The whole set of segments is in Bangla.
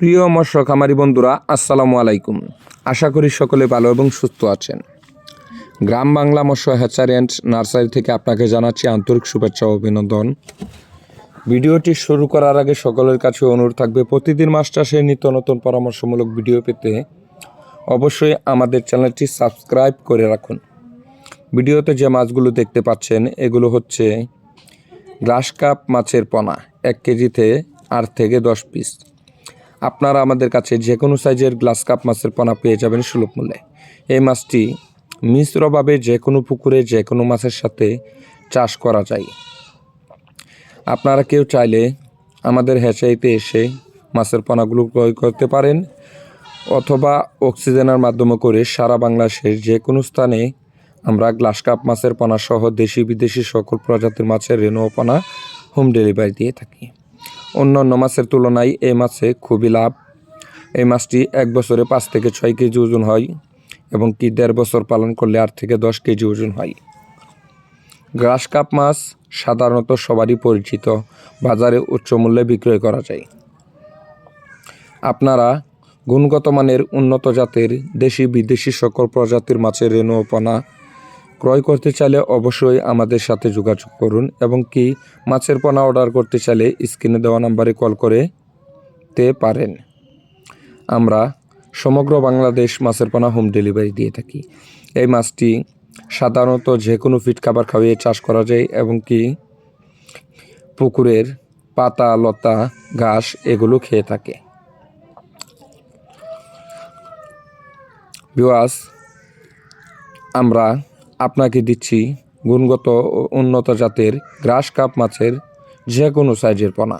প্রিয় মৎস্য খামারি বন্ধুরা, আসসালামু আলাইকুম। আশা করি সকলে ভালো এবং সুস্থ আছেন। গ্রাম বাংলা মৎস্য হ্যাচারি অ্যান্ড নার্সারি থেকে আপনাকে জানাচ্ছি আন্তরিক শুভেচ্ছা অভিনন্দন। ভিডিওটি শুরু করার আগে সকলের কাছে অনুরোধ থাকবে, প্রতিদিন মাছ চাষের নিত্য নতুন পরামর্শমূলক ভিডিও পেতে অবশ্যই আমাদের চ্যানেলটি সাবস্ক্রাইব করে রাখুন। ভিডিওতে যে মাছগুলো দেখতে পাচ্ছেন, এগুলো হচ্ছে গ্লাস কাপ মাছের পোনা, এক কেজিতে আট থেকে দশ পিস। আপনারা আমাদের কাছে যে কোনো সাইজের গ্লাস কাপ মাছের পোনা পেয়ে যাবেন সুলভ মূল্যে। এই মাছটি মিশ্রভাবে যে কোনো পুকুরে যে কোনো মাছের সাথে চাষ করা যায়। আপনারা কেউ চাইলে আমাদের হ্যাচাইতে এসে মাছের পোনাগুলো ক্রয় করতে পারেন অথবা অক্সিজেনের মাধ্যমে করে সারা বাংলাদেশের যে কোনো স্থানে আমরা গ্লাস কাপ মাছের পোনা সহ দেশি বিদেশি সকল প্রজাতির মাছের ও পোনা হোম ডেলিভারি দিয়ে থাকি। অন্য অন্য মাছের তুলনায় এই মাছে খুবই লাভ। এই মাছটি এক বছরে পাঁচ থেকে ছয় কেজি ওজন হয় এবং কি দেড় বছর পালন করলে আট থেকে দশ কেজি ওজন হয়। গ্রাস কাপ মাছ সাধারণত সবারই পরিচিত, বাজারে উচ্চ মূল্যে বিক্রয় করা যায়। আপনারা গুণগত মানের উন্নত জাতের দেশি বিদেশি সকল প্রজাতির মাছের রেণু ক্রয় করতে চাইলে অবশ্যই আমাদের সাথে যোগাযোগ করুন এবং কি মাছের পোনা অর্ডার করতে চাইলে স্ক্রিনে দেওয়া নাম্বারে কল করে তে পারেন। আমরা সমগ্র বাংলাদেশ মাছের পোনা হোম ডেলিভারি দিয়ে থাকি। এই মাছটি সাধারণত যে কোনো ফিট খাবার খাওয়িয়ে চাষ করা যায় এবং কি পুকুরের পাতা, লতা, ঘাস এগুলো খেয়ে থাকে। বিওয়াস আমরা আপনাকে দিচ্ছি গুণগত উন্নত জাতের গ্রাস কাপ মাছের যে কোনো সাইজের পোনা।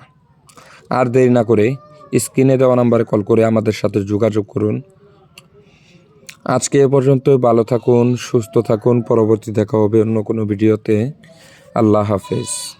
আর দেরি না করে স্ক্রিনে দেওয়া নাম্বারে কল করে আমাদের সাথে যোগাযোগ করুন। আজকে এ পর্যন্ত ভালো থাকুন, সুস্থ থাকুন। পরবর্তী দেখা হবে অন্য কোনো ভিডিওতে। আল্লাহ হাফেজ।